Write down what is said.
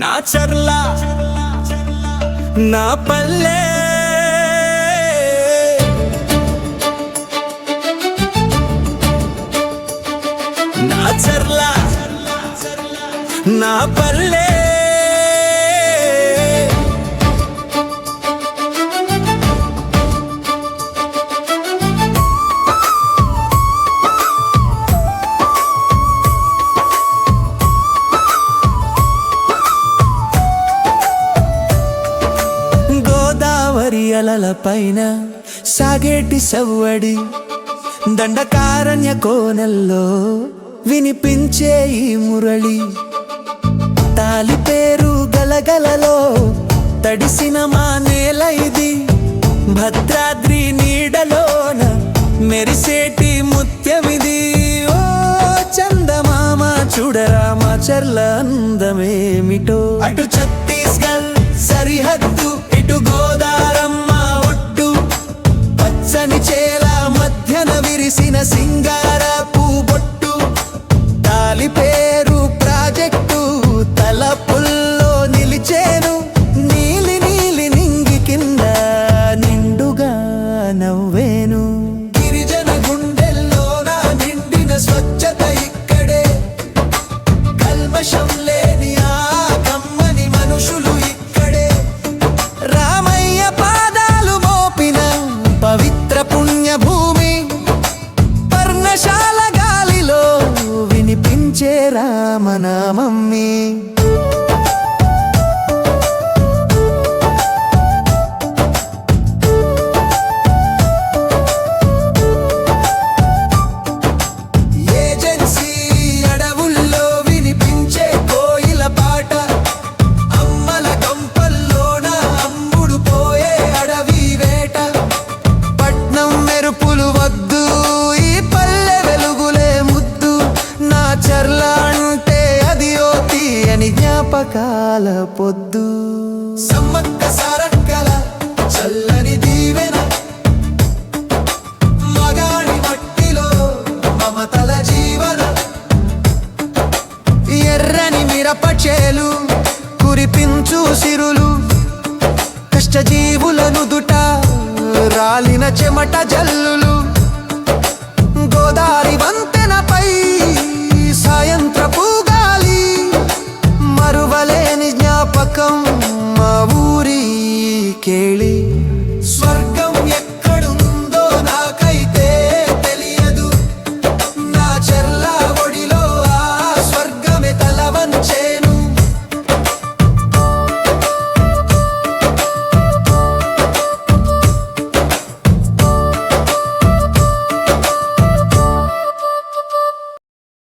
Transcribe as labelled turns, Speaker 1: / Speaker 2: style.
Speaker 1: నా చర్ల నా పల్లె. నా చర్ల నా పల్లె. గోదావరి పైన సాగేటి సవ్వడి దండకారణ్య కోనల్లో వినిపించే ఈ మురళి. తాలి పేరు గలగలలో తడిసిన మా నేల ఇది. భద్రాద్రి నీడలోన మెరిసేటి ముత్యమిది. ఓ చందమామ చూడరా మా చర్ల అందమేమిటో. అటు పచ్చని మధ్యన విరిసిన సింగార వినిపించే రామనామమ్మి నా అంటే అది ఓ తీయని జ్ఞాపకాల పొద్దు. సమ్మక్క సారక్కల చల్లని దీవెన. మగాడి మట్టిలో మమతల జీవన. ఎర్రని మిరపచేలు కురిపించు సిరులు. కష్టజీవుల నుదుట రాలిన చెమట జల్లులు. കേളി സ്വർഗ